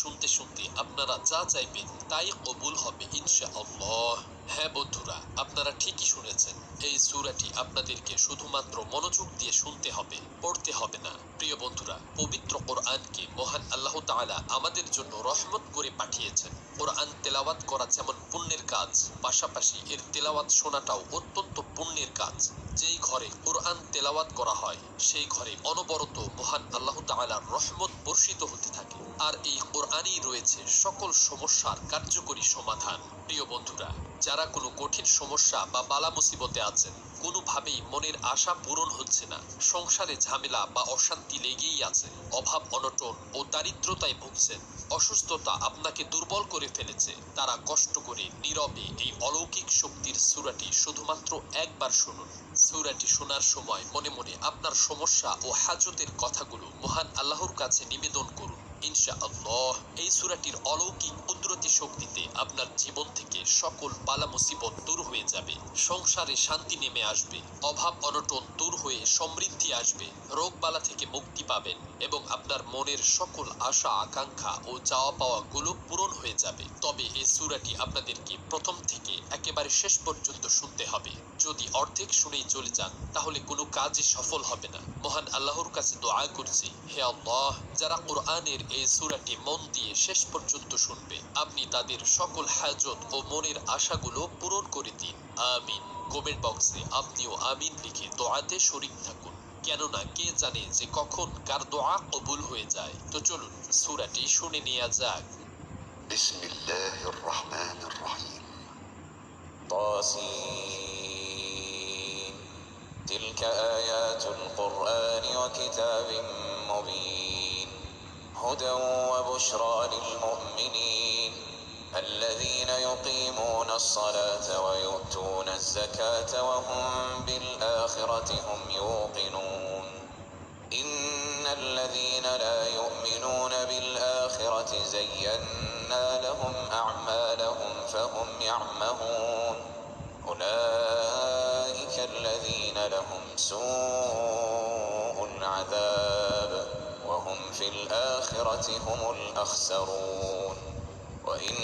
শুনতে শুনতে আপনারা যা চাইবেন তাই কবুল হবে ইনশা আল্লাহ হ্যাঁ বন্ধুরা, আপনারা ঠিকই শুনেছেন, এই সূরাটি আপনাদেরকে শুধুমাত্র মনোযোগ দিয়ে শুনতে হবে, পড়তে হবে না। প্রিয় বন্ধুরা, পবিত্র কোরআনকে মহান আল্লাহ তাআলা আমাদের জন্য রহমত করে পাঠিয়েছেন। কোরআন তেলাওয়াত করা যেমন পুণ্যের কাজ, পাশাপাশি এর তেলাওয়াত শোনাটাও অত্যন্ত পুণ্যের কাজ। যেই ঘরে কোরআন তেলাওয়াত করা হয়, সেই ঘরে অনবরত মহান আল্লাহ তাআলার রহমত বর্ষিত আর এই কোরআনই রয়েছে সকল সমস্যার কার্যকরী সমাধান। প্রিয় বন্ধুরা, যারা কোনো কঠিন সমস্যা বা বালা মুসিবতে আছেন, কোনোভাবেই মনের আশা পূরণ হচ্ছে না। সংসারে ঝামেলা বা অশান্তি লেগেই আছে। অভাব, অনটন ও দারিদ্রতায় ভুগছেন। অসুস্থতা আপনাকে দুর্বল করে ফেলেছে। তারা কষ্ট করে নীরবে এই অলৌকিক শক্তির সুরাটি শুধুমাত্র একবার শুনুন। সুরাটি শোনার সময় মনে মনে আপনার সমস্যা ও হাজতের কথাগুলো মহান আল্লাহর কাছে নিবেদন করুন। ইনশা আল্লাহ এই সুরাটির অলৌকিক কুদরতি শক্তিতে আপনার জীবন থেকে সকল বালা মুসিবত দূর হয়ে যাবে। সংসারে শান্তি নেমে আসবে, অভাব অনটন দূর হয়ে সমৃদ্ধি আসবে রোগ বালা থেকে মুক্তি পাবেন এবং আপনার মনের সকল আশা, আকাঙ্ক্ষা ও চাওয়া পাওয়া গুলো পূরণ হয়ে যাবে। তবে এই সুরাটি আপনাদেরকে প্রথম থেকে একেবারে শেষ পর্যন্ত শুনতে হবে। যদি অর্ধেক শুনেই চলে যান, তাহলে কোনো কাজই সফল হবে না। মহান আল্লাহর কাছে দোয়া করছি, হে আল্লাহ, যারা কোরআনের এই সুরাটি মন দিয়ে শেষ পর্যন্ত শুনবে আপনি তাদের সকল হাজত ও মনের আশাগুলো পূরণ করে দিন আমিন কমেন্ট বক্সে আপনিও আমিন লিখে দোয়াতে শরিক থাকুন কেননা কে জানে যে কখন কার দোয়া কবুল হয়ে যায় তো চলুন সুরাটি শুনে নেওয়া যাক بسم الله الرحمن الرحيم طاسين تلك آيات القرآن وكتاب مبين هدى وبشرى للمؤمنين الذين يقيمون الصلاة ويؤتون الزكاة وهم بالآخرة هم يوقنون. إن الذين لا يؤمنون بالآخرة زينا لهم أعمالهم فهم يعمهون. أولئك الذين لهم سوء في الآخرة هم الأخسرون. وإن